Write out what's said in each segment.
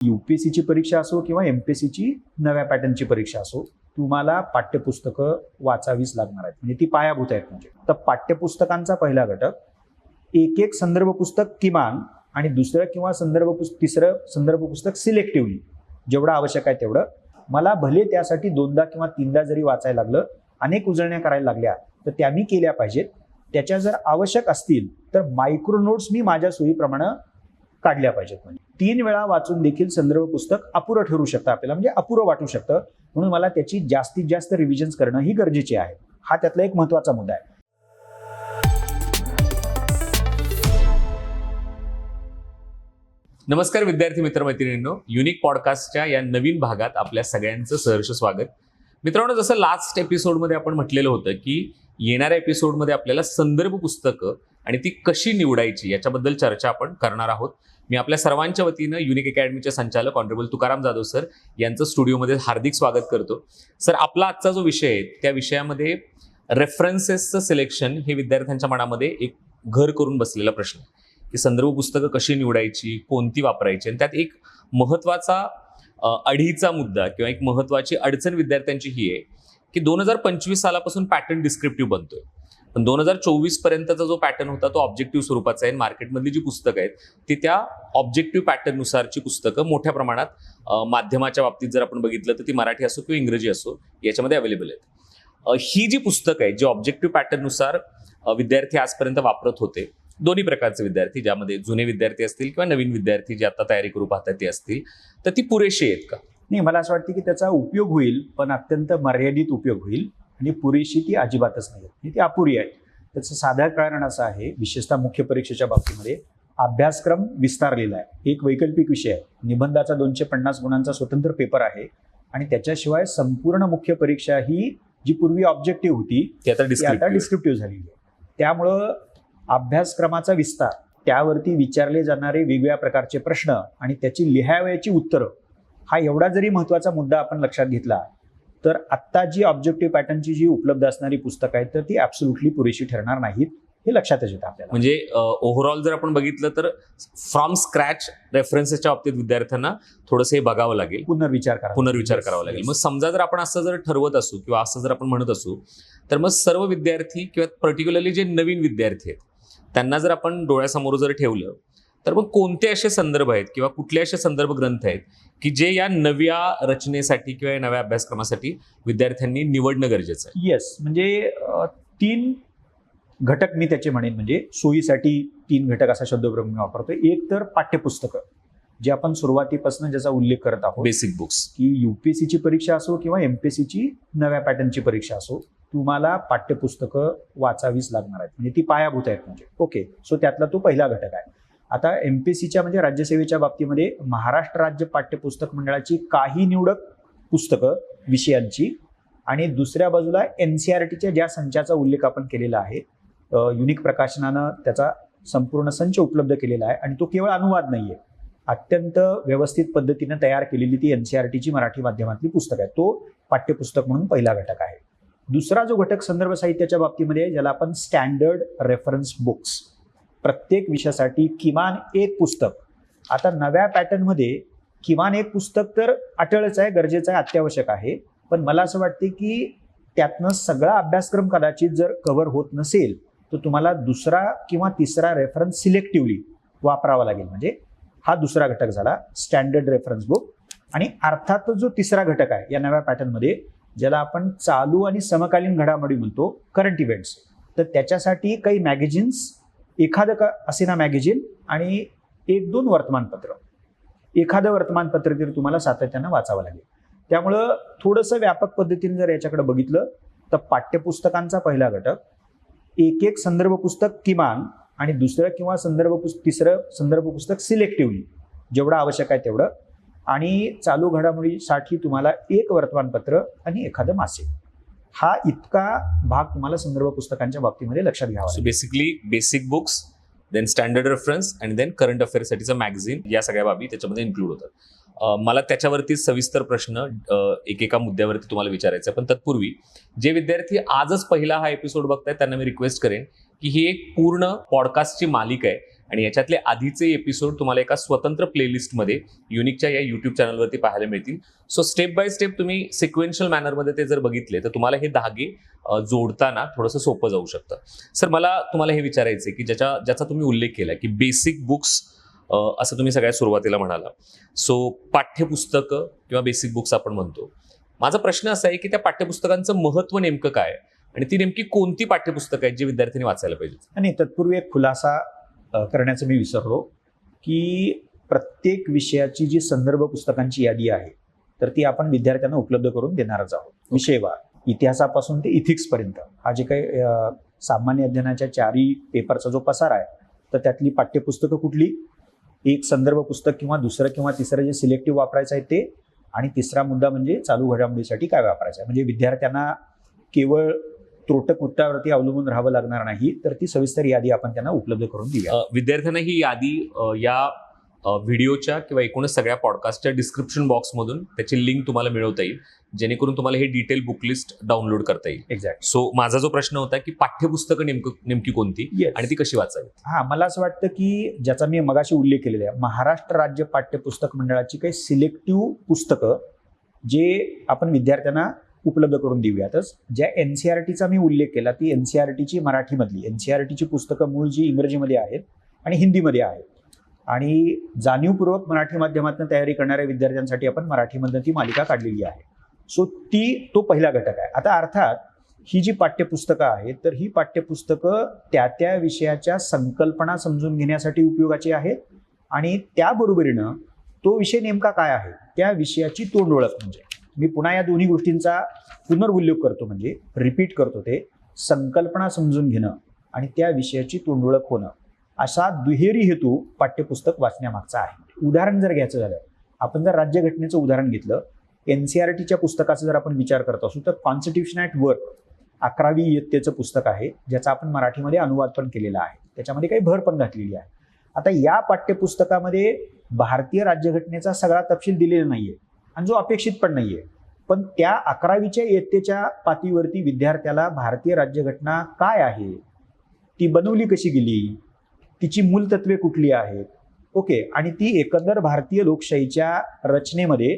युपीएससीची परीक्षा असो किंवा एमपीएससीची नव्या पॅटर्नची परीक्षा असो तुम्हाला पाठ्यपुस्तकं वाचावीच लागणार आहेत. म्हणजे ती पायाभूत आहेत म्हणजे. तर पाठ्यपुस्तकांचा पहिला घटक एक एक संदर्भ पुस्तक किमान आणि दुसरं किंवा संदर्भ पुस्तक तिसरं संदर्भ पुस्तक सिलेक्टिव्हली जेवढं आवश्यक आहे तेवढं. मला भले त्यासाठी दोनदा किंवा तीनदा जरी वाचायला लागलं अनेक उजळण्या करायला लागल्या तर त्या मी केल्या पाहिजेत. त्याच्या जर आवश्यक असतील तर मायक्रो नोट्स मी माझ्या सोयीप्रमाणे काढल्या पाहिजेत म्हणजे. तीन वेळा वाचून देखील संदर्भ पुस्तक अपुरं ठरू शकतं आपल्याला म्हणजे अपुरं वाटू शकतं. म्हणून मला त्याची जास्तीत जास्त रिव्हिजन्स करणं ही गरजेचे आहे. हा त्यातला एक महत्त्वाचा मुद्दा आहे. नमस्कार विद्यार्थी मित्रमैत्रिणींनो. युनिक पॉडकास्टच्या या नवीन भागात आपल्या सगळ्यांचं सहर्ष स्वागत. मित्रांनो जसं लास्ट एपिसोडमध्ये आपण म्हटलेलं होतं की येणाऱ्या एपिसोडमध्ये आपल्याला संदर्भ पुस्तकं आणि ती कशी निवडायची याच्याबद्दल चर्चा आपण करणार आहोत. मी आपल्या सर्वांच्या वतीनं युनिक अकॅडमीचे संचालक ऑनरेबल तुकाराम जाधव सर यांचं स्टुडिओमध्ये हार्दिक स्वागत करतो. सर आपला आजचा जो विषय आहे त्या विषयामध्ये रेफरन्सेसचं सिलेक्शन हे विद्यार्थ्यांच्या मनामध्ये एक घर करून बसलेला प्रश्न आहे. की संदर्भ पुस्तकं कशी निवडायची कोणती वापरायची? आणि त्यात एक महत्त्वाचा अडीचा मुद्दा किंवा एक महत्त्वाची अडचण विद्यार्थ्यांची ही आहे की दोन हजार पंचवीस सालापासून पॅटर्न डिस्क्रिप्टिव्ह बनतोय. पण दोन हजार चोवीस पर्यंतचा जो पॅटर्न होता तो ऑब्जेक्टिव्ह स्वरूपाचा आहे. मार्केटमधली जी पुस्तकं आहेत ती त्या ऑब्जेक्टिव्ह पॅटर्ननुसारची पुस्तकं मोठ्या प्रमाणात माध्यमाच्या बाबतीत जर आपण बघितलं तर ती मराठी असो किंवा इंग्रजी असो याच्यामध्ये अवेलेबल आहेत. ही जी पुस्तकं आहेत जी ऑब्जेक्टिव्ह पॅटर्ननुसार विद्यार्थी आजपर्यंत वापरत होते दोन्ही प्रकारचे विद्यार्थी ज्यामध्ये जुने विद्यार्थी असतील किंवा नवीन विद्यार्थी जे आता तयारी करू पाहतात ते असतील तर ती पुरेशी आहेत का? नाही मला असं वाटतं की त्याचा उपयोग होईल पण अत्यंत मर्यादित उपयोग होईल. आणि पुरेशी ती अजिबातच नाही. म्हणजे ती अपुरी आहे. त्याचं साधं कारण असं आहे विशेषतः मुख्य परीक्षेच्या बाबतीमध्ये अभ्यासक्रम विस्तारलेला आहे. एक वैकल्पिक विषय आहे. निबंधाचा दोनशे पन्नास गुणांचा स्वतंत्र पेपर आहे आणि त्याच्याशिवाय संपूर्ण मुख्य परीक्षा ही जी पूर्वी ऑब्जेक्टिव्ह होती ती आता डिस्क्रिप्टिव्ह झालेली आहे. त्यामुळं अभ्यासक्रमाचा विस्तार त्यावरती विचारले जाणारे वेगवेगळ्या प्रकारचे प्रश्न आणि त्याची लिहावयाची उत्तरं हा एवढा जरी महत्त्वाचा मुद्दा आपण लक्षात घेतला तर आत्ता जी ऑब्जेक्टिव्ह पॅटर्नची जी उपलब्ध असणारी पुस्तकं आहेत तर ती ॲब्सोल्युटली पुरेशी ठरणार नाहीत हे लक्षातच येतं आपल्याला. म्हणजे ओव्हरऑल जर आपण बघितलं तर फ्रॉम स्क्रॅच रेफरन्सेसच्या बाबतीत विद्यार्थ्यांना थोडंसं हे बघावं लागेल. पुनर्विचार करा पुनर्विचार करावा लागेल. मग समजा जर आपण असं जर ठरवत असू किंवा असं जर आपण म्हणत असू तर मग सर्व विद्यार्थी किंवा पर्टिक्युलरली जे नवीन विद्यार्थी आहेत त्यांना जर आपण डोळ्यासमोर जर ठेवलं तर मग कोणते असे संदर्भ आहेत किंवा कुठले असे संदर्भ ग्रंथ आहेत की जे या नव्या रचनेसाठी किंवा या नव्या अभ्यासक्रमासाठी विद्यार्थ्यांनी निवडणं गरजेचं आहे? येस म्हणजे तीन घटक मी त्याचे म्हणेन. म्हणजे सोयीसाठी तीन घटक असा शब्दप्रयोग मी वापरतोय. एक तर पाठ्यपुस्तकं जे आपण सुरुवातीपासून ज्याचा उल्लेख करत आहोत बेसिक बुक्स की युपीएससीची परीक्षा असो किंवा एमपीएससीची नव्या पॅटर्नची परीक्षा असो तुम्हाला पाठ्यपुस्तकं वाचावीच लागणार आहेत. म्हणजे ती पायाभूत आहेत म्हणजे. ओके सो त्यातला तो पहिला घटक आहे. आता एम पी सीच्या म्हणजे राज्यसेवेच्या बाबतीमध्ये महाराष्ट्र राज्य पाठ्यपुस्तक मंडळाची काही निवडक पुस्तकं विषयांची आणि दुसऱ्या बाजूला एन सी आर टीच्या ज्या संचाचा उल्लेख आपण केलेला आहे युनिक प्रकाशनानं त्याचा संपूर्ण संच उपलब्ध केलेला आहे आणि तो केवळ अनुवाद नाही आहे अत्यंत व्यवस्थित पद्धतीनं तयार केलेली ती एन सी आर टीची मराठी माध्यमातली पुस्तक आहे तो पाठ्यपुस्तक म्हणून पहिला घटक आहे. दुसरा जो घटक संदर्भ साहित्याच्या बाबतीमध्ये ज्याला आपण स्टँडर्ड रेफरन्स बुक्स प्रत्येक विषयासाठी किमान एक पुस्तक. आता नव्या पॅटर्नमध्ये किमान एक पुस्तक तर अटळच आहे गरजेचं आहे अत्यावश्यक आहे. पण मला असं वाटते की त्यातनं सगळा अभ्यासक्रम कदाचित जर कव्हर होत नसेल तर तुम्हाला दुसरा किंवा तिसरा रेफरन्स सिलेक्टिव्हली वापरावा लागेल. म्हणजे हा दुसरा घटक झाला स्टँडर्ड रेफरन्स बुक आणि अर्थातच जो तिसरा घटक आहे या नव्या पॅटर्नमध्ये ज्याला आपण चालू आणि समकालीन घडामोडी म्हणतो करंट इव्हेंट्स तर त्याच्यासाठी काही मॅगझिन्स एखादं का असेना मॅगझिन आणि एक दोन वर्तमानपत्र. एखादं वर्तमानपत्र तरी तुम्हाला सातत्यानं वाचावं लागेल. त्यामुळं थोडंसं व्यापक पद्धतीने जर याच्याकडे बघितलं तर पाठ्यपुस्तकांचा पहिला घटक एक एक संदर्भ पुस्तक किमान आणि दुसरं किंवा संदर्भ पुस्तक तिसरं संदर्भ पुस्तक सिलेक्टिव्हली जेवढं आवश्यक आहे तेवढं. आणि चालू घडामोडीसाठी तुम्हाला एक वर्तमानपत्र आणि एखादं मासिक. हा इतका भाग तुम्हाला संदर्भ पुस्तकांच्या बाबतीमध्ये लक्षात घ्यावा basically basic books then standard reference आणि देन करंट अफेअर्ससाठीचं मॅगझिन या सगळ्या बाबी त्याच्यामध्ये इन्क्लूड होतात. मला त्याच्यावरती सविस्तर प्रश्न एकेका मुद्द्यावरती तुम्हाला विचारायचा आहे. पण तत्पूर्वी जे विद्यार्थी आजच पहिला हा एपिसोड बघतायत त्यांना मी रिक्वेस्ट करेन की ही एक पूर्ण पॉडकास्टची मालिका आहे. आणि याच्यातले आधीचे एपिसोड तुम्हाला एका स्वतंत्र प्लेलिस्टमध्ये युनिकच्या या युट्यूब चॅनलवरती पाहायला मिळतील. सो स्टेप बाय स्टेप तुम्ही सिक्वेन्शियल मॅनरमध्ये ते जर बघितले तर तुम्हाला हे धागे जोडताना थोडंसं सोपं जाऊ शकतं. सर मला तुम्हाला हे विचारायचं आहे की ज्याच्या ज्याचा तुम्ही उल्लेख केला की बेसिक बुक्स असं तुम्ही सगळ्यात सुरुवातीला म्हणाला सो पाठ्यपुस्तकं किंवा बेसिक बुक्स आपण म्हणतो. माझा प्रश्न असा आहे की त्या पाठ्यपुस्तकांचं महत्त्व नेमकं काय? आणि ती नेमकी कोणती पाठ्यपुस्तकं आहेत जी विद्यार्थ्यांनी वाचायला पाहिजे आणि तत्पूर्वी एक खुलासा करण्याचं मी विसरलो की प्रत्येक विषयाची जी संदर्भ पुस्तकांची यादी आहे तर ती आपण विद्यार्थ्यांना उपलब्ध करून देणारच आहोत. विषयवार इतिहासापासून ते इथिक्सपर्यंत हा जे काही सामान्य अध्ययनाच्या चारही पेपरचा जो पसार आहे तर त्यातली पाठ्यपुस्तकं कुठली? एक संदर्भ पुस्तक किंवा दुसरं किंवा तिसरं जे सिलेक्टिव्ह वापरायचं आहे ते आणि तिसरा मुद्दा म्हणजे चालू घडामोडीसाठी काय वापरायचं आहे? म्हणजे विद्यार्थ्यांना केवळ त्रोटक उत्तरावरती अवलंबून राहावं लागणार नाही तर ती सविस्तर यादी आपण त्यांना उपलब्ध करून देऊया. अ, विद्यार्थ्यांना ही यादी या व्हिडिओच्या किंवा एकूणच सगळ्या पॉडकास्टच्या डिस्क्रिप्शन बॉक्समधून त्याची लिंक तुम्हाला मिळवता येईल जेणेकरून तुम्हाला हे डिटेल बुक लिस्ट डाउनलोड करता येईल. एक्झॅक्ट सो माझा जो प्रश्न होता की पाठ्यपुस्तकं नेमकं नेमकी कोणती? आणि ती कशी वाचावी हा मला असं वाटतं की ज्याचा मी मगाशी उल्लेख केलेला आहे महाराष्ट्र राज्य पाठ्यपुस्तक मंडळाची काही सिलेक्टिव्ह पुस्तकं जे आपण विद्यार्थ्यांना उपलब्ध करून देऊयातच. ज्या एन सी आर टीचा मी उल्लेख केला ती एन सी आर टीची मराठीमधली एन सी आर टीची पुस्तकं मूळ जी इंग्रजीमध्ये आहेत आणि हिंदीमध्ये आहेत. आणि जाणीवपूर्वक मराठी माध्यमातून तयारी करणाऱ्या विद्यार्थ्यांसाठी आपण मराठीमधनं ती मालिका काढलेली आहे. सो ती तो पहिला घटक आहे. आता अर्थात ही जी पाठ्यपुस्तकं आहेत तर ही पाठ्यपुस्तकं त्या त्या विषयाच्या संकल्पना समजून घेण्यासाठी उपयोगाची आहेत आणि त्याबरोबरीनं तो विषय नेमका काय आहे? त्या विषयाची तोंडओळख म्हणजे. मी पुन्हा या दोन्ही गोष्टींचा पुनर्उल्लेख करतो म्हणजे रिपीट करतो ते संकल्पना समजून घेणं आणि त्या विषयाची तोंडोळख होणं. असा दुहेरी हेतू पाठ्यपुस्तक वाचण्यामागचा आहे. उदाहरण जर घ्यायचं झालं आपण जर राज्यघटनेचं उदाहरण घेतलं एन सी आर टीच्या पुस्तकाचा जर आपण विचार करत असू तर कॉन्स्टिट्यूशन ॲट वर्क अकरावी इयत्तेचं पुस्तक आहे ज्याचा आपण मराठीमध्ये अनुवाद पण केलेला आहे. त्याच्यामध्ये काही भर पण घातलेली आहे. आता या पाठ्यपुस्तकामध्ये भारतीय राज्यघटनेचा सगळा तपशील दिलेला नाहीये. आणि जो अपेक्षित पण आहे पण त्या अकरावीच्या इयत्तेच्या पातळीवरती विद्यार्थ्याला भारतीय राज्यघटना काय आहे? ती बनवली कशी गेली? तिची मूलतत्वे कुठली आहेत? ओके आणि ती एकंदर भारतीय लोकशाहीच्या रचनेमध्ये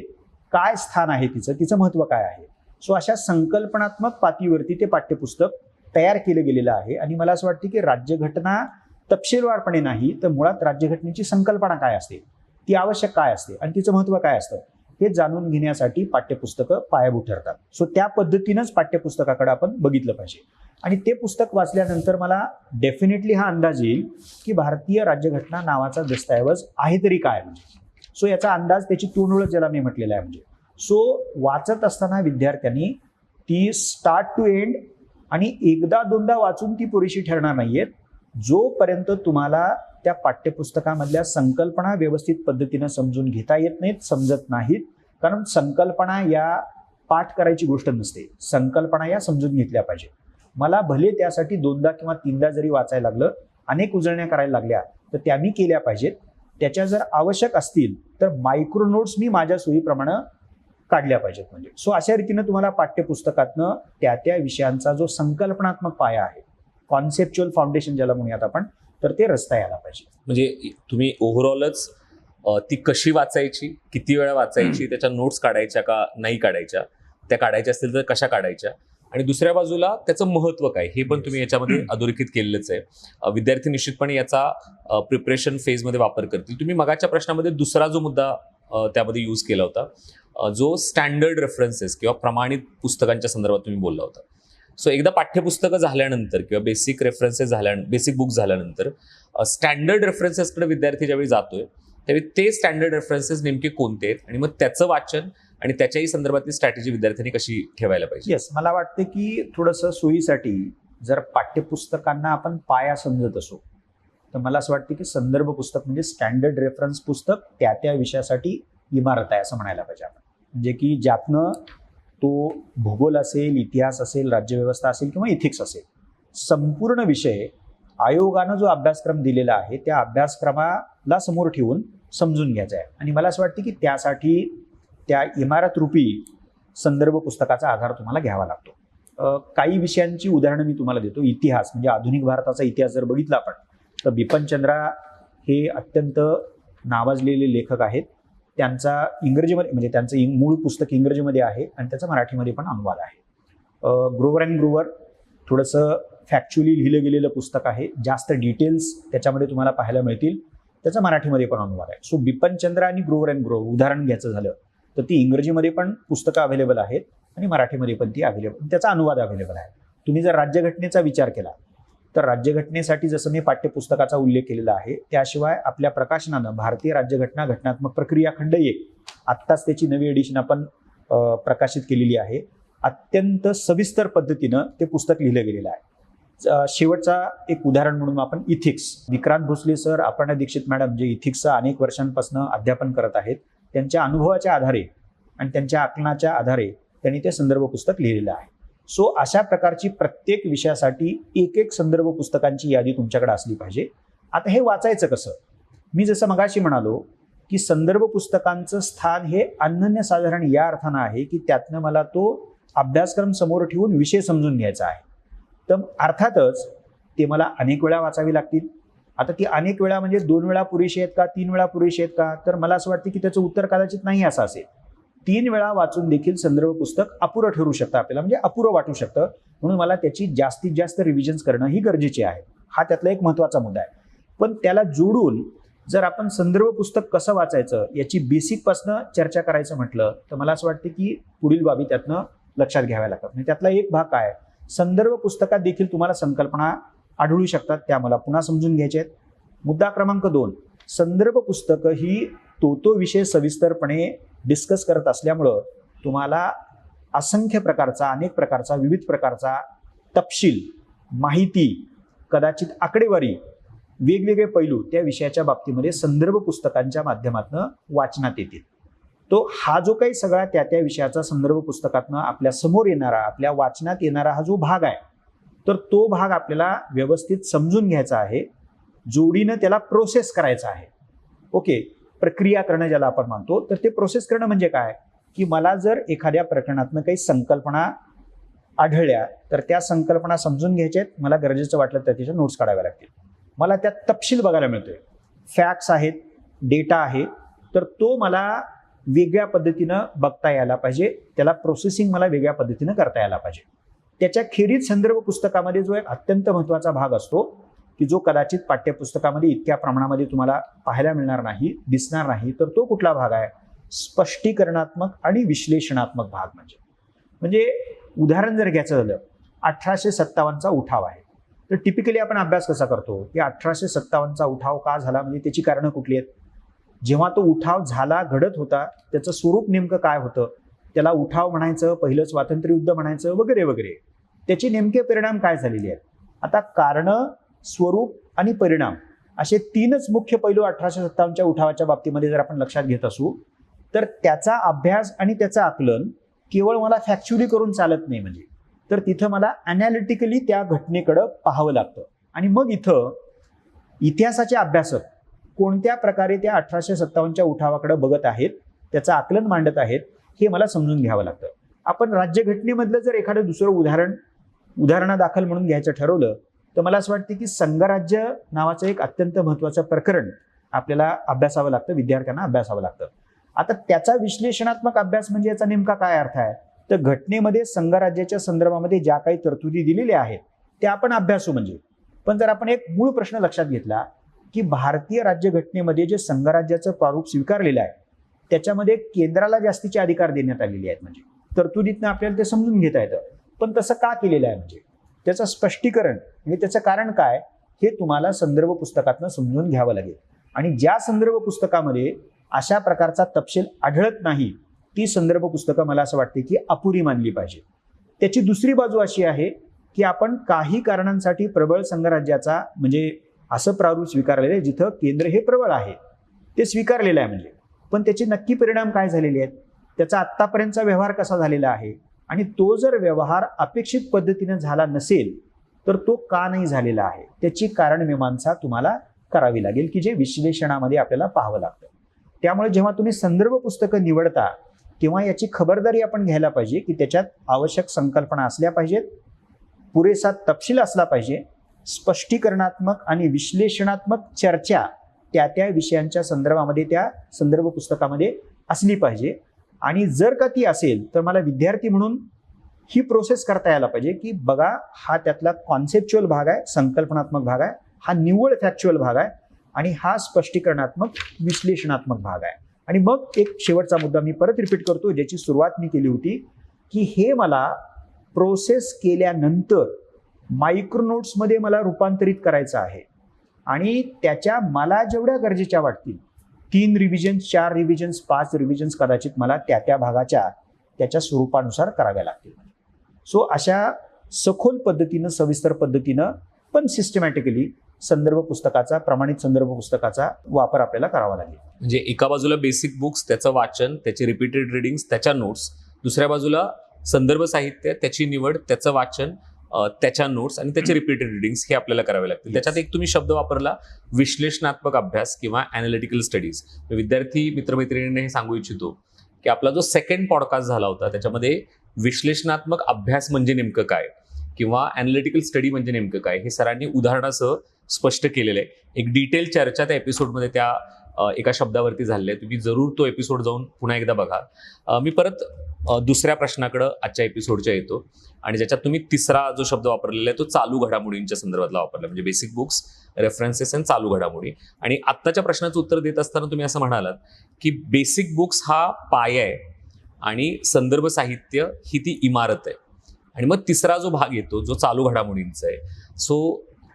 काय स्थान आहे तिचं? तिचं महत्त्व काय आहे? सो अशा संकल्पनात्मक पातळीवरती ते पाठ्यपुस्तक तयार केलं गेलेलं आहे. आणि मला असं वाटतं की राज्यघटना तपशीलवारपणे नाही तर मुळात राज्यघटनेची संकल्पना काय असते? ती आवश्यक काय असते? आणि तिचं महत्त्व काय असतं? हे जाणून घेण्यासाठी पाठ्यपुस्तकं पायाभूत ठरतात. सो त्या पद्धतीनंच पाठ्यपुस्तकाकडे आपण बघितलं पाहिजे. आणि ते पुस्तक वाचल्यानंतर मला डेफिनेटली हा अंदाज येईल की भारतीय राज्यघटना नावाचा दस्तऐवज आहे तरी काय म्हणजे. सो याचा अंदाज त्याची तोंडओळख ज्याला मी म्हटलेला आहे म्हणजे. सो वाचत असताना विद्यार्थ्यांनी ती स्टार्ट टू एंड आणि एकदा दोनदा वाचून ती पुरेशी ठरणार नाहीयेत. जोपर्यंत तुम्हाला त्या पाठ्यपुस्तकामधल्या संकल्पना व्यवस्थित पद्धतीनं समजून घेता येत नाहीत समजत नाहीत. कारण संकल्पना या पाठ करायची गोष्ट नसते. संकल्पना या समजून घेतल्या पाहिजे. मला भले त्यासाठी दोनदा किंवा तीनदा जरी वाचायला लागलं अनेक उजळण्या करायला लागल्या तर त्या मी केल्या पाहिजेत. त्याच्या जर आवश्यक असतील तर मायक्रो नोट्स मी माझ्या सोयीप्रमाणे काढल्या पाहिजेत म्हणजे. सो अशा रीतीनं तुम्हाला पाठ्यपुस्तकातनं त्या त्या विषयांचा जो संकल्पनात्मक पाया आहे कॉन्सेप्च्युअल फाउंडेशन ज्याला म्हणूयात आपण तर ते रस्ता यायला पाहिजे. म्हणजे तुम्ही ओव्हरऑलच ती कशी वाचायची किती वेळा वाचायची त्याच्या नोट्स काढायच्या का नाही काढायच्या त्या काढायच्या असतील तर कशा काढायच्या? आणि दुसऱ्या बाजूला त्याचं महत्त्व काय? हे पण तुम्ही याच्यामध्ये अधोरेखित केलेलंच आहे. विद्यार्थी निश्चितपणे याचा प्रिपरेशन फेजमध्ये वापर करतील. तुम्ही मगाच्या प्रश्नामध्ये दुसरा जो मुद्दा त्यामध्ये यूज केला होता जो स्टँडर्ड रेफरन्सेस किंवा प्रमाणित पुस्तकांच्या संदर्भात तुम्ही बोलला होता. सो एकदा पाठ्यपुस्तकं झाल्यानंतर किंवा बेसिक रेफरन्सेस झाल्या बेसिक बुक झाल्यानंतर स्टँडर्ड रेफरन्सेसकडे विद्यार्थी ज्यावेळी जातोय त्यावेळी ते स्टँडर्ड रेफरन्सेस नेमके कोणते आहेत आणि मग त्याचं वाचन आणि त्याच्याही संदर्भातली स्ट्रॅटेजी विद्यार्थ्यांनी कशी ठेवायला पाहिजे? येस मला वाटते की थोडंसं सोयीसाठी जर पाठ्यपुस्तकांना आपण पाया समजत असो तर मला असं वाटतं की संदर्भ पुस्तक म्हणजे स्टँडर्ड रेफरन्स पुस्तक त्या त्या विषयासाठी इमारत आहे असं म्हणायला पाहिजे आपण. म्हणजे की ज्यातनं तो भूगोल असेल इतिहास असेल राज्यव्यवस्था असेल किंवा इथिक्स असेल संपूर्ण विषय आयोगानं जो अभ्यासक्रम दिलेला आहे त्या अभ्यासक्रमाला समोर ठेवून समजून घ्यायचा आहे. आणि मला असं वाटतं की त्यासाठी त्या इमारत रूपी संदर्भ पुस्तकाचा आधार तुम्हाला घ्यावा लागतो. काही विषयांची उदाहरणं मी तुम्हाला देतो. इतिहास म्हणजे आधुनिक भारताचा इतिहास जर बघितला आपण तर बिपनचंद्रा हे अत्यंत नावाजलेले लेखक आहेत. त्यांचा इंग्रजीमध्ये म्हणजे त्यांचं इंग मूळ पुस्तक इंग्रजीमध्ये आहे आणि त्याचा मराठीमध्ये पण अनुवाद आहे. ग्रोवर अँड ग्रोवर थोडंसं फॅक्च्युअली लिहिलं गेलेलं पुस्तक आहे. जास्त डिटेल्स त्याच्यामध्ये तुम्हाला पाहायला मिळतील. त्याचा मराठीमध्ये पण अनुवाद आहे. सो बिपन चंद्र आणि ग्रोवर अँड ग्रोवर उदाहरण घ्यायचं झालं तर ती इंग्रजीमध्ये पण पुस्तकं अवेलेबल आहेत आणि मराठीमध्ये पण ती अवेलेबल त्याचा अनुवाद अवेलेबल आहे. तुम्ही जर राज्यघटनेचा विचार केला तर राज्यघटनेसाठी जसं मी पाठ्यपुस्तकाचा उल्लेख केलेला आहे त्याशिवाय आपल्या प्रकाशनानं भारतीय राज्यघटना घटनात्मक प्रक्रिया खंड एक आत्ताच त्याची नवी एडिशन आपण प्रकाशित केलेली आहे. अत्यंत सविस्तर पद्धतीनं ते पुस्तक लिहिलं गेलेलं आहे. शेवटचा एक उदाहरण म्हणून आपण ethics Vikrant Bhosale sir Aparna Dixit madam जे इथिक्सचं अनेक वर्षांपासून अध्यापन करत आहेत त्यांच्या अनुभवाच्या आधारे आणि त्यांच्या आकलनाच्या आधारे त्यांनी ते संदर्भ पुस्तक लिहिलेलं आहे. सो अशा प्रकारची प्रत्येक विषयासाठी एक एक संदर्भ पुस्तकांची यादी तुमच्याकडे असली पाहिजे. आता हे वाचायचं कसं? मी जसं मगाशी म्हणालो की संदर्भ पुस्तकांचं स्थान हे अनन्यसाधारण या अर्थानं आहे की त्यातनं मला तो अभ्यासक्रम समोर ठेवून विषय समजून घ्यायचा आहे. तर अर्थातच ते मला अनेक वेळा वाचावी लागतील. आता ती अनेक वेळा म्हणजे दोन वेळा पुरेशी आहेत का तीन वेळा पुरेशी आहेत का? तर मला असं वाटतं की त्याचं उत्तर कदाचित नाही असं असेल. तीन वेळा वाचून देखील संदर्भ पुस्तक अपुरं ठरू शकतं आपल्याला म्हणजे अपुरं वाटू शकतं. म्हणून मला त्याची जास्तीत जास्त रिव्हिजन्स करणं ही गरजेची आहे. हा त्यातला एक महत्त्वाचा मुद्दा आहे. पण त्याला जोडून जर आपण संदर्भ पुस्तक कसं वाचायचं याची बेसिकपासनं चर्चा करायचं म्हटलं तर मला असं वाटतं की पुढील बाबी त्यातनं लक्षात घ्याव्या लागतात. म्हणजे त्यातला एक भाग काय आहे? संदर्भ पुस्तकात देखील तुम्हाला संकल्पना आढळू शकतात त्या मला पुन्हा समजून घ्यायच्या आहेत. मुद्दा क्रमांक दोन. संदर्भ पुस्तकं ही तो तो विषय सविस्तरपणे डिस्कस करत असल्यामुळं तुम्हाला असंख्य प्रकारचा अनेक प्रकारचा विविध प्रकारचा तपशील माहिती कदाचित आकडेवारी वेगवेगळे पैलू त्या विषयाच्या बाबतीमध्ये संदर्भ पुस्तकांच्या माध्यमातून वाचनात येतील. तो हा जो काही सगळा त्या त्या विषयाचा संदर्भ पुस्तकातनं आपल्यासमोर येणारा आपल्या वाचनात येणारा हा जो भाग आहे तर तो भाग आपल्याला व्यवस्थित समजून घ्यायचा आहे जोडीनं त्याला प्रोसेस करायचा आहे. ओके? प्रक्रिया करणं ज्याला आपण मानतो तर ते प्रोसेस करणं म्हणजे काय? की मला जर एखाद्या प्रकरणातनं काही संकल्पना आढळल्या तर त्या संकल्पना समजून घ्यायच्या आहेत मला गरजेचं वाटलं तर त्याच्या नोट्स काढाव्या लागतील. मला त्यात तपशील बघायला मिळतोय. फॅक्ट्स आहेत डेटा आहे तर तो मला वेगळ्या पद्धतीनं बघता यायला पाहिजे. त्याला प्रोसेसिंग मला वेगळ्या पद्धतीनं करता यायला पाहिजे. त्याच्या खेरीज संदर्भ पुस्तकामध्ये जो एक अत्यंत महत्त्वाचा भाग असतो की जो कदाचित पाठ्यपुस्तकामध्ये इतक्या प्रमाणामध्ये तुम्हाला पाहायला मिळणार नाही दिसणार नाही तर तो कुठला भाग आहे? स्पष्टीकरणात्मक आणि विश्लेषणात्मक भाग म्हणजे. म्हणजे उदाहरण जर घ्यायचं झालं अठराशे सत्तावन्नचा उठाव आहे. तर टिपिकली आपण अभ्यास कसा करतो? की अठराशे सत्तावन्नचा उठाव का झाला? म्हणजे त्याची कारणं कुठली आहेत? जेव्हा तो उठाव झाला घडत होता त्याचं स्वरूप नेमकं काय होतं? त्याला उठाव म्हणायचं पहिलं स्वातंत्र्य युद्ध म्हणायचं वगैरे वगैरे. त्याचे नेमके परिणाम काय झालेले आहेत? आता कारणं स्वरूप आणि परिणाम असे तीनच मुख्य पैलू अठराशे सत्तावन्नच्या उठावाच्या बाबतीमध्ये जर आपण लक्षात घेत असू तर त्याचा अभ्यास आणि त्याचं आकलन केवळ मला फॅक्च्युअली करून चालत नाही म्हणजे. तर तिथं मला अनॅलिटिकली त्या घटनेकडं पाहावं लागतं. आणि मग इथं इतिहासाचे अभ्यासक कोणत्या प्रकारे त्या अठराशे सत्तावन्नच्या उठावाकडे बघत आहेत त्याचं आकलन मांडत आहेत हे मला समजून घ्यावं लागतं. आपण राज्यघटनेमधलं जर एखादं दुसरं उदाहरण उदाहरणादाखल म्हणून घ्यायचं ठरवलं तर मला असं वाटतं की संघराज्य नावाचं एक अत्यंत महत्त्वाचं प्रकरण आपल्याला अभ्यासावं लागतं विद्यार्थ्यांना अभ्यासावं लागतं. आता त्याचा विश्लेषणात्मक अभ्यास म्हणजे याचा नेमका काय अर्थ आहे? तर घटनेमध्ये संघराज्याच्या संदर्भामध्ये ज्या काही तरतुदी दिलेल्या आहेत त्या आपण अभ्यासू म्हणजे. पण जर आपण एक मूळ प्रश्न लक्षात घेतला की भारतीय राज्यघटनेमध्ये जे संघराज्याचं प्रारूप स्वीकारलेलं आहे त्याच्यामध्ये केंद्राला जास्तीचे अधिकार देण्यात आलेले आहेत म्हणजे. तरतुदीतनं आपल्याला ते समजून घेता येतं. पण तसं का केलेलं आहे म्हणजे? त्याचं स्पष्टीकरण आणि त्याचं कारण काय हे तुम्हाला संदर्भ पुस्तकातनं समजून घ्यावं लागेल. आणि ज्या संदर्भ पुस्तकामध्ये अशा प्रकारचा तपशील आढळत नाही ती संदर्भ पुस्तकं मला असं वाटते की अपुरी मानली पाहिजे. त्याची दुसरी बाजू अशी आहे की आपण काही कारणांसाठी प्रबळ संघराज्याचा म्हणजे असं प्रारूप स्वीकारलेलं आहे जिथं केंद्र हे प्रबळ आहे. ते स्वीकारलेलं आहे म्हणजे. पण त्याचे नक्की परिणाम काय झालेले आहेत? त्याचा आत्तापर्यंतचा व्यवहार कसा झालेला आहे? आणि तो जर व्यवहार अपेक्षित पद्धतीने झाला नसेल तर तो का नाही झालेला आहे? त्याची कारणमीमांसा तुम्हाला करावी लागेल की जे विश्लेषणामध्ये आपल्याला पाहावं लागतं. त्यामुळे जेव्हा तुम्ही संदर्भ पुस्तकं निवडता तेव्हा याची खबरदारी आपण घ्यायला पाहिजे की त्याच्यात आवश्यक संकल्पना असल्या पाहिजेत पुरेसा तपशील असला पाहिजे स्पष्टीकरणात्मक आणि विश्लेषणात्मक चर्चा त्या त्या विषयांच्या संदर्भामध्ये त्या संदर्भ पुस्तकामध्ये असली पाहिजे. आणि जर का ती असेल तर मला विद्यार्थी म्हणून ही प्रोसेस करता यायला पाहिजे की बघा हा त्यातला कॉन्सेप्च्युअल भाग आहे संकल्पनात्मक भाग आहे हा निव्वळ फॅक्च्युअल भाग आहे आणि हा स्पष्टीकरणात्मक विश्लेषणात्मक भाग आहे. आणि मग एक शेवटचा मुद्दा मी परत रिपीट करतो ज्याची सुरुवात मी केली होती की हे मला प्रोसेस केल्यानंतर मायक्रोनोट्समध्ये मला रूपांतरित करायचं आहे. आणि त्याच्या मला जेवढ्या गरजेच्या वाटतील तीन रिव्हिजन्स चार रिव्हिजन्स पाच रिव्हिजन्स कदाचित मला त्या त्या भागाच्या त्याच्या स्वरूपानुसार कराव्या लागतील. सो अशा सखोल पद्धतीनं सविस्तर पद्धतीनं पण सिस्टमॅटिकली संदर्भ पुस्तकाचा प्रमाणित संदर्भ पुस्तकाचा वापर आपल्याला करावा लागेल. म्हणजे एका बाजूला बेसिक बुक्स त्याचं वाचन त्याचे रिपीटेड रिडिंग्स त्याच्या नोट्स दुसऱ्या बाजूला संदर्भ साहित्य त्याची निवड त्याचं वाचन त्याच्या नोट्स आणि त्याचे रिपीटेड रिडिंग्स हे आपल्याला करावे लागतील. त्याच्यात एक तुम्ही शब्द वापरला विश्लेषणात्मक अभ्यास किंवा अनालिटिकल स्टडीज विद्यार्थी मित्रमैत्रिणींना हे सांगू इच्छितो की आपला जो सेकंड पॉडकास्ट झाला होता त्याच्यामध्ये विश्लेषणात्मक अभ्यास म्हणजे नेमकं काय? किंवा अनालिटिकल स्टडी म्हणजे नेमकं काय? हे सरांनी उदाहरणासह स्पष्ट केलेलं आहे. एक डिटेल चर्चा त्या एपिसोडमध्ये त्या एका शब्दावरती झालेले. आहे तुम्ही जरूर तो एपिसोड जाऊन पुन्हा एकदा बघा. मी परत दुसऱ्या प्रश्नाकडं आजच्या एपिसोडच्या येतो. आणि ज्याच्यात तुम्ही तिसरा जो शब्द वापरलेला आहे तो चालू घडामोडींच्या संदर्भातला वापरला. म्हणजे बेसिक बुक्स रेफरन्सेस आणि चालू घडामोडी. आणि आत्ताच्या प्रश्नाचं उत्तर देत असताना तुम्ही असं म्हणालात की बेसिक बुक्स हा पाया आहे आणि संदर्भ साहित्य ही ती इमारत आहे. आणि मग तिसरा जो भाग येतो जो चालू घडामोडींचा आहे. सो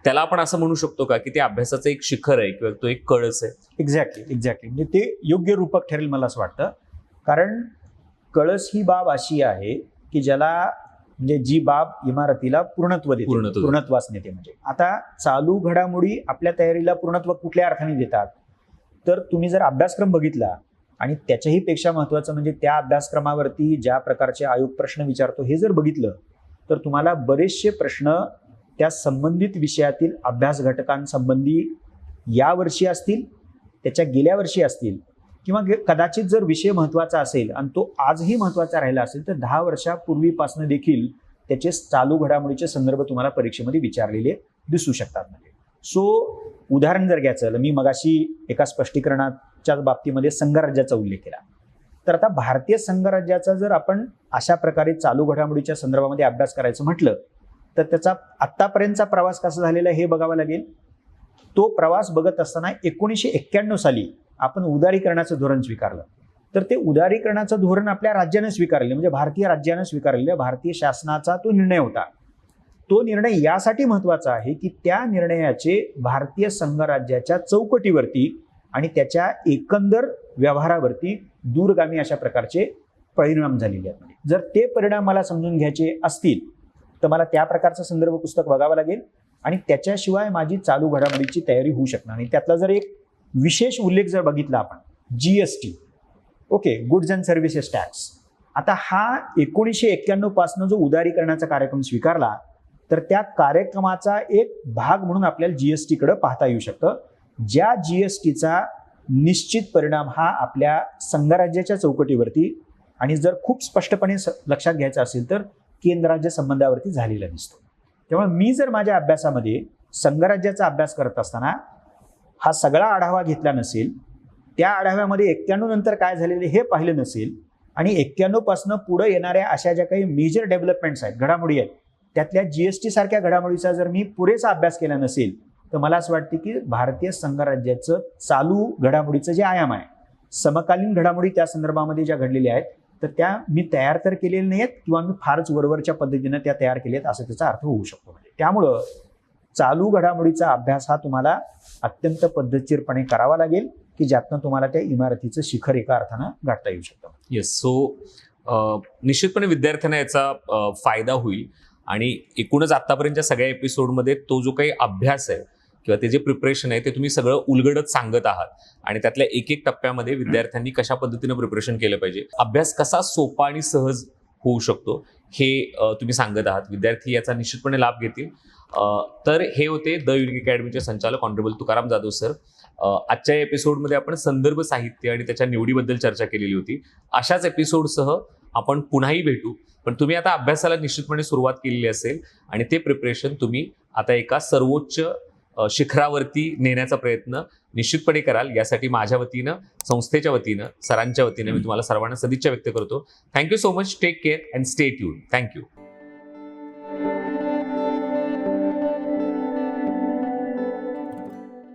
त्याला आपण असं म्हणू शकतो का की ते अभ्यासाचं एक शिखर आहे किंवा तो एक कळस आहे? एक्झॅक्टली एक्झॅक्टली म्हणजे ते योग्य रूपक ठरेल मला असं वाटतं. कारण कळस ही बाब अशी आहे की ज्याला म्हणजे जी बाब इमारतीला पूर्णत्व देते पूर्णत्व देते. पूर्णत्वास नेते म्हणजे. आता चालू घडामोडी आपल्या तयारीला पूर्णत्व कुठल्या अर्थाने देतात? तर तुम्ही जर अभ्यासक्रम बघितला आणि त्याच्याही पेक्षा महत्त्वाचं म्हणजे त्या अभ्यासक्रमावरती ज्या प्रकारचे आयोग प्रश्न विचारतो हे जर बघितलं तर तुम्हाला बरेचसे प्रश्न त्या संबंधित विषयातील अभ्यास घटकांसंबंधी या वर्षी असतील त्याच्या गेल्या वर्षी असतील किंवा कदाचित जर विषय महत्त्वाचा असेल आणि तो आजही महत्त्वाचा राहिला असेल तर दहा वर्षापूर्वीपासून देखील त्याचे चालू घडामोडीचे संदर्भ तुम्हाला परीक्षेमध्ये विचारलेले दिसू शकतात. म्हणजे सो उदाहरण जर घ्यायचं मी मगाशी एका स्पष्टीकरणाच्या बाबतीमध्ये संघराज्याचा उल्लेख केला. तर आता भारतीय संघराज्याचा जर आपण अशा प्रकारे चालू घडामोडीच्या संदर्भामध्ये अभ्यास करायचं म्हटलं तर त्याचा आत्तापर्यंतचा प्रवास कसा झालेला हे बघावा लागेल. तो प्रवास बघत असताना एकोणीसशे एक्क्याण्णव साली आपण उदारीकरणाचं धोरण स्वीकारलं. तर ते उदारीकरणाचं धोरण आपल्या राज्यानं स्वीकारले म्हणजे भारतीय राज्यानं स्वीकारलेलं म्हणजे भारतीय शासनाचा तो निर्णय होता. तो निर्णय यासाठी महत्त्वाचा आहे की त्या निर्णयाचे भारतीय संघराज्याच्या चौकटीवरती आणि त्याच्या एकंदर व्यवहारावरती दूरगामी अशा प्रकारचे परिणाम झालेले आहेत. जर ते परिणाम मला समजून घ्यायचे असतील तर मला त्या प्रकारचं संदर्भ पुस्तक बघावं लागेल आणि त्याच्याशिवाय माझी चालू घडामोडीची तयारी होऊ शकणार नाही. त्यातला जर एक विशेष उल्लेख जर बघितला आपण G S T okay goods and services tax आता हा एकोणीसशे एक्क्याण्णव पासनं जो उदारीकरणाचा कार्यक्रम स्वीकारला तर त्या कार्यक्रमाचा एक भाग म्हणून आपल्याला जीएसटीकडे पाहता येऊ शकतं. ज्या जीएसटीचा निश्चित परिणाम हा आपल्या संघराज्याच्या चौकटीवरती आणि जर खूप स्पष्टपणे स- लक्षात घ्यायचं असेल तर केंद्र संबंधावरती झालेला दिसतो. त्यामुळे मी जर माझ्या अभ्यासामध्ये संघराज्याचा अभ्यास करत असताना हा सगळा आढावा घेतला नसेल त्या आढाव्यामध्ये एक्क्याण्णव नंतर काय झालेले हे पाहिलं नसेल आणि एक्क्याण्णव पुढं येणाऱ्या अशा ज्या काही मेजर डेव्हलपमेंट्स आहेत घडामोडी आहेत त्यातल्या जी एस सारख्या घडामोडीचा जर मी पुरेसा अभ्यास केला नसेल तर मला असं वाटते की भारतीय संघराज्याचं चालू घडामोडीचं जे आयाम आहे समकालीन घडामोडी त्या संदर्भामध्ये ज्या घडलेल्या आहेत तर त्या मी तयार तर केलेल्या नाही आहेत किंवा मी फारच वरवरच्या पद्धतीनं त्या तयार केल्या आहेत असं त्याचा अर्थ होऊ शकतो. म्हणजे त्यामुळं चालू घडामोडीचा अभ्यास हा तुम्हाला अत्यंत पद्धतशीरपणे करावा लागेल की ज्यातनं तुम्हाला त्या इमारतीचं शिखर एका अर्थानं गाठता येऊ शकतं. येस सो निश्चितपणे विद्यार्थ्यांना याचा फायदा होईल. आणि एकूणच आतापर्यंतच्या सगळ्या एपिसोडमध्ये तो जो काही अभ्यास आहे किंवा ते जे प्रिपरेशन आहे ते तुम्ही सगळं उलगडत सांगत आहात. आणि त्यातल्या एक एक टप्प्यामध्ये विद्यार्थ्यांनी कशा पद्धतीनं प्रिपरेशन केलं पाहिजे? अभ्यास कसा सोपा आणि सहज होऊ शकतो हे तुम्ही सांगत आहात. विद्यार्थी याचा निश्चितपणे लाभ घेतील. तर हे होते द युनिक अकॅडमीचे संचालक ऑनरेबल तुकाराम जाधव सर. आजच्या एपिसोडमध्ये आपण संदर्भ साहित्य आणि त्याच्या निवडीबद्दल चर्चा केलेली होती. अशाच एपिसोडसह आपण पुन्हाही भेटू. पण तुम्ही आता अभ्यासाला निश्चितपणे सुरुवात केलेली असेल आणि ते प्रिपरेशन तुम्ही आता एका सर्वोच्च शिखरावरती नेण्याचा प्रयत्न निश्चितपणे कराल. यासाठी माझ्या वतीनं संस्थेच्या वतीनं सरांच्या वतीनं मी तुम्हाला सर्वांना सदिच्छा व्यक्त करतो. Thank you so much take care and stay tune thank you